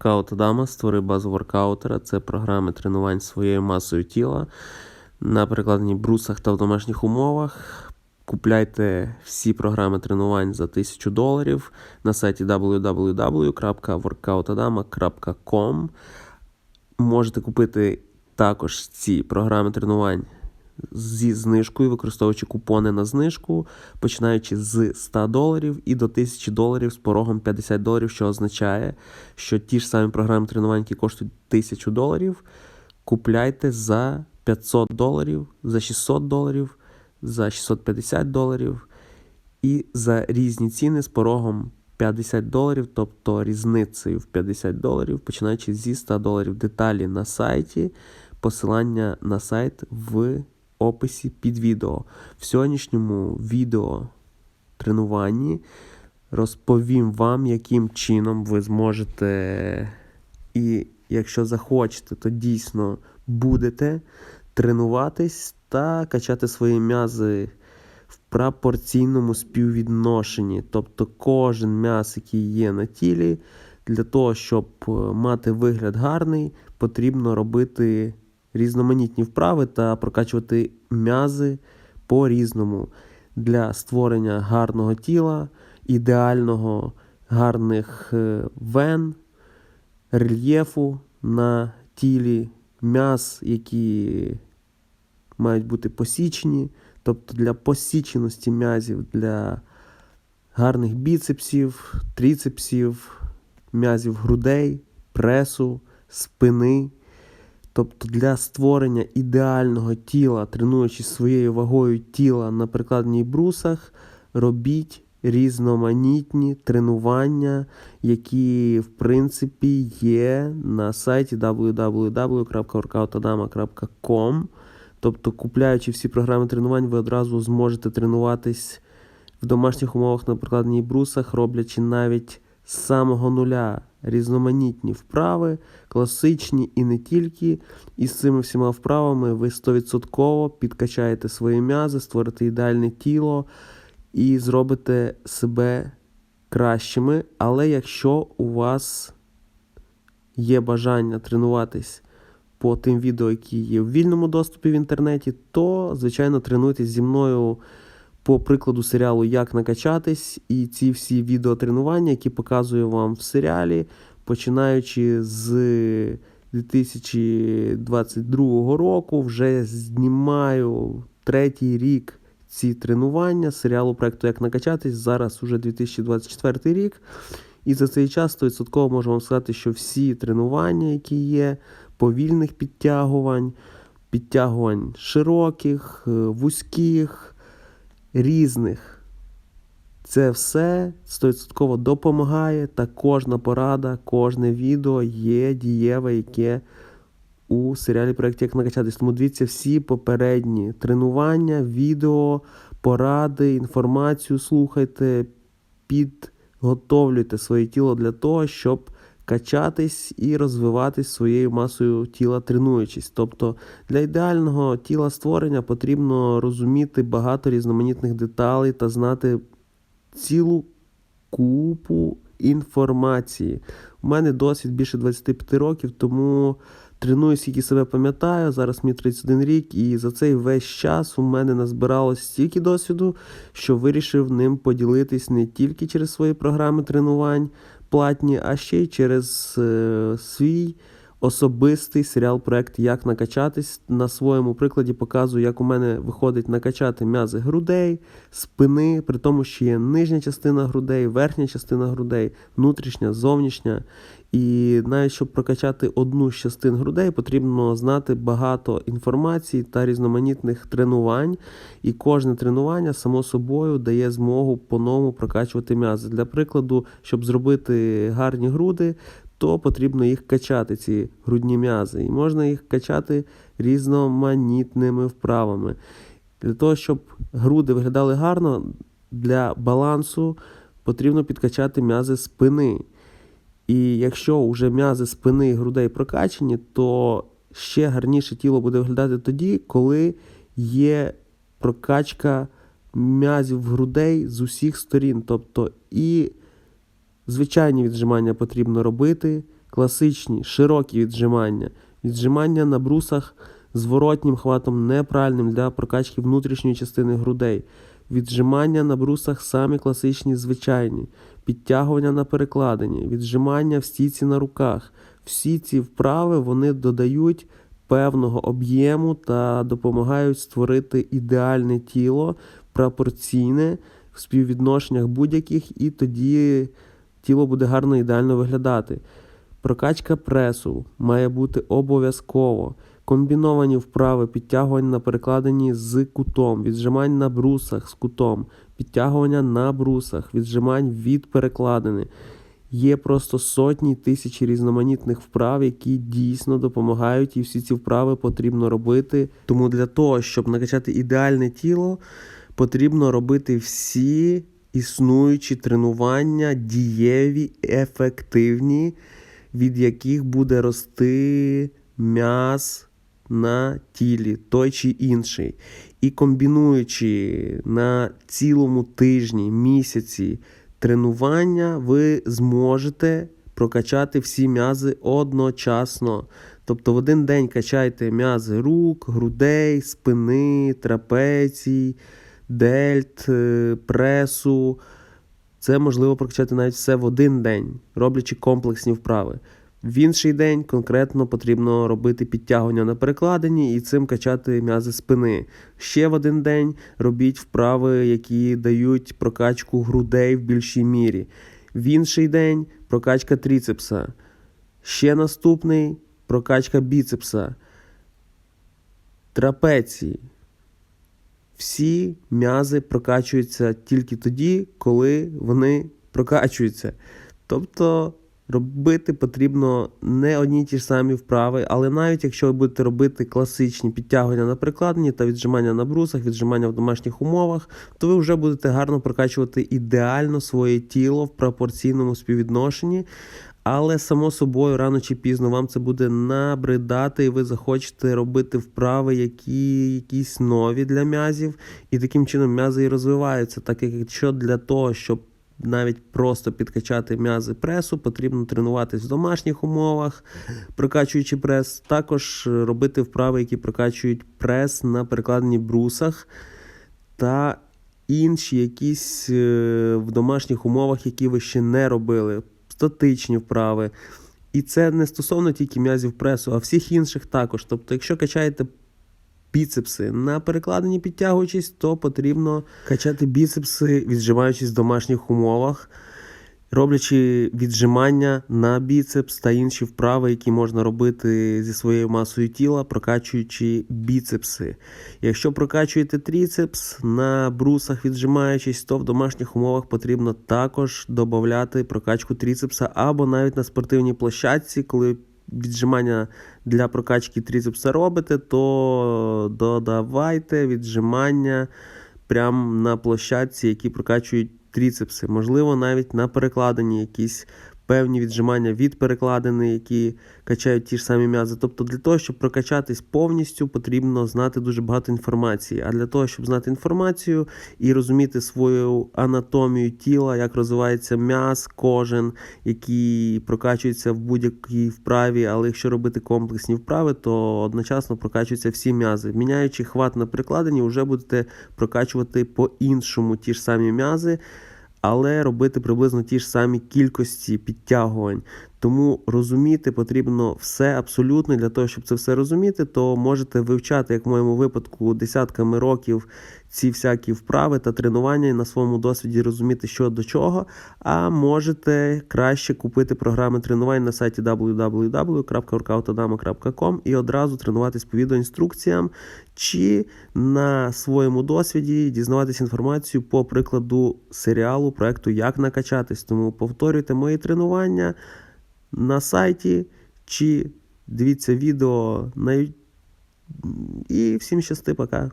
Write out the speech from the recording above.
Воркаут Адама, створи базу воркаутера. Це програми тренувань своєю масою тіла на перекладенні брусах та в домашніх умовах. Купляйте всі програми тренувань за 1000 доларів на сайті www.workoutadama.com. Можете купити також ці програми тренувань зі знижкою, використовуючи купони на знижку, починаючи з 100 доларів і до 1000 доларів з порогом 50 доларів, що означає, що ті ж самі програми тренувань, які коштують 1000 доларів, купляйте за 500 доларів, за 600 доларів, за 650 доларів і за різні ціни з порогом 50 доларів, тобто різницею в 50 доларів, починаючи зі 100 доларів. Деталі на сайті, посилання на сайт в описі під відео. В сьогоднішньому відео тренуванні розповім вам, яким чином ви зможете, і якщо захочете, то дійсно будете тренуватись та качати свої м'язи в пропорційному співвідношенні. Тобто кожен м'яз, який є на тілі, для того, щоб е, мати вигляд гарний, потрібно робити різноманітні вправи та прокачувати м'язи по-різному для створення гарного тіла, ідеального, гарних е, вен, рельєфу на тілі, м'яз, які мають бути посічені, тобто для посіченості м'язів, для гарних біцепсів, тріцепсів, м'язів грудей, пресу, спини. Тобто для створення ідеального тіла, тренуючись своєю вагою тіла на прикладній брусах, робіть різноманітні тренування, які в принципі є на сайті www.workoutadama.com. Тобто, купляючи всі програми тренувань, ви одразу зможете тренуватись в домашніх умовах на прикладній брусах, роблячи навіть з самого нуля різноманітні вправи, класичні і не тільки. І з цими всіма вправами ви 100% підкачаєте свої м'язи, створите ідеальне тіло і зробите себе кращими. Але якщо у вас є бажання тренуватись по тим відео, які є в вільному доступі в інтернеті, то, звичайно, тренуйтесь зі мною по прикладу серіалу Як накачатись, і ці всі відеотренування, які показую вам в серіалі, починаючи з 2022 року, вже знімаю третій рік ці тренування серіалу проекту Як накачатись. Зараз уже 2024 рік. І за цей час 100% можу вам сказати, що всі тренування, які є, повільних підтягувань, підтягувань широких, е, вузьких, різних. Це все 100% допомагає, та кожна порада, кожне відео є дієве, яке у серіалі проєкті Як накачатись. Тому дивіться всі попередні тренування, відео, поради, інформацію слухайте, підготовлюйте своє тіло для того, щоб качатись і розвиватись своєю масою тіла, тренуючись. Тобто для ідеального тіла створення потрібно розуміти багато різноманітних деталей та знати цілу купу інформації. У мене досвід більше 25 років, тому треную, скільки себе пам'ятаю. Зараз мені 31 рік, і за цей весь час у мене назбиралось стільки досвіду, що вирішив ним поділитись не тільки через свої програми тренувань платні, а ще й через е, свій особистий серіал проект Як накачатись. На своєму прикладі показую, як у мене виходить накачати м'язи грудей, спини, при тому, що є нижня частина грудей, верхня частина грудей, внутрішня, зовнішня. І навіть щоб прокачати одну з частин грудей, потрібно знати багато інформації та різноманітних тренувань. І кожне тренування, само собою, дає змогу по-новому прокачувати м'язи. Для прикладу, щоб зробити гарні груди, то потрібно їх качати, ці грудні м'язи. І можна їх качати різноманітними вправами. Для того, щоб груди виглядали гарно, для балансу потрібно підкачати м'язи спини. І якщо вже м'язи спини і грудей прокачені, то ще гарніше тіло буде виглядати тоді, коли є прокачка м'язів грудей з усіх сторін. Тобто і звичайні віджимання потрібно робити, класичні, широкі віджимання, віджимання на брусах зворотнім хватом неправильним для прокачки внутрішньої частини грудей, віджимання на брусах самі класичні звичайні, підтягування на перекладині, віджимання в стійці на руках. Всі ці вправи вони додають певного об'єму та допомагають створити ідеальне тіло, пропорційне в співвідношеннях будь-яких, і тоді тіло буде гарно ідеально виглядати. Прокачка пресу має бути обов'язково. Комбіновані вправи підтягувань на перекладині з кутом, віджимань на брусах з кутом, підтягування на брусах, віджимань від перекладини. Є просто сотні тисячі різноманітних вправ, які дійсно допомагають, і всі ці вправи потрібно робити. Тому для того, щоб накачати ідеальне тіло, потрібно робити всі існуючі тренування, дієві, ефективні, від яких буде рости м'яз на тілі, той чи інший. І комбінуючи на цілому тижні, місяці тренування, ви зможете прокачати всі м'язи одночасно. Тобто в один день качайте м'язи рук, грудей, спини, трапецій, дельт, е, пресу. Це можливо прокачати навіть все в один день, роблячи комплексні вправи. В інший день конкретно потрібно робити підтягування на перекладині і цим качати м'язи спини. Ще в один день робіть вправи, які дають прокачку грудей в більшій мірі. В інший день прокачка тріцепса. Ще наступний прокачка біцепса. Трапеції. Всі м'язи прокачуються тільки тоді, коли вони прокачуються. Тобто робити потрібно не одні ті ж самі вправи, але навіть якщо ви будете робити класичні підтягування на перекладині та віджимання на брусах, віджимання в домашніх умовах, то ви вже будете гарно прокачувати ідеально своє тіло в пропорційному співвідношенні. Але само собою, рано чи пізно вам це буде набридати, і ви захочете робити вправи, які якісь нові для м'язів, і таким чином м'язи і розвиваються. Так як якщо для того, щоб навіть просто підкачати м'язи пресу, потрібно тренуватись в домашніх умовах, прокачуючи прес, також робити вправи, які прокачують прес на перекладенні брусах та інші якісь е, в домашніх умовах, які ви ще не робили, статичні вправи. І це не стосовно тільки м'язів пресу, а всіх інших також. Тобто, якщо качаєте біцепси на перекладині підтягуючись, то потрібно качати біцепси, віджимаючись в домашніх умовах, роблячи віджимання на біцепс та інші вправи, які можна робити зі своєю масою тіла, прокачуючи біцепси. Якщо прокачуєте тріцепс на брусах, віджимаючись, то в домашніх умовах потрібно також додати прокачку тріцепса або навіть на спортивній площадці, коли віджимання для прокачки тріцепса робите, то додавайте віджимання прямо на площадці, які прокачують тріцепси. Можливо, навіть на перекладині якісь певні віджимання від перекладини, які качають ті ж самі м'язи. Тобто, для того, щоб прокачатись повністю, потрібно знати дуже багато інформації. А для того, щоб знати інформацію і розуміти свою анатомію тіла, як розвивається м'яз, кожен, який прокачується в будь-якій вправі, але якщо робити комплексні вправи, то одночасно прокачуються всі м'язи. Міняючи хват на перекладині, вже будете прокачувати по-іншому ті ж самі м'язи але робити приблизно ті ж самі кількості підтягувань. Тому розуміти потрібно все абсолютно. Для того, щоб це все розуміти, то можете вивчати, як в моєму випадку, десятками років ці всякі вправи та тренування і на своєму досвіді розуміти, що до чого. А можете краще купити програми тренувань на сайті www.workoutadama.com і одразу тренуватись по відеоінструкціям, чи на своєму досвіді дізнаватись інформацію по прикладу серіалу проекту Як накачатись. Тому повторюйте мої тренування на сайті, чи дивіться відео на І всім щасти, пока.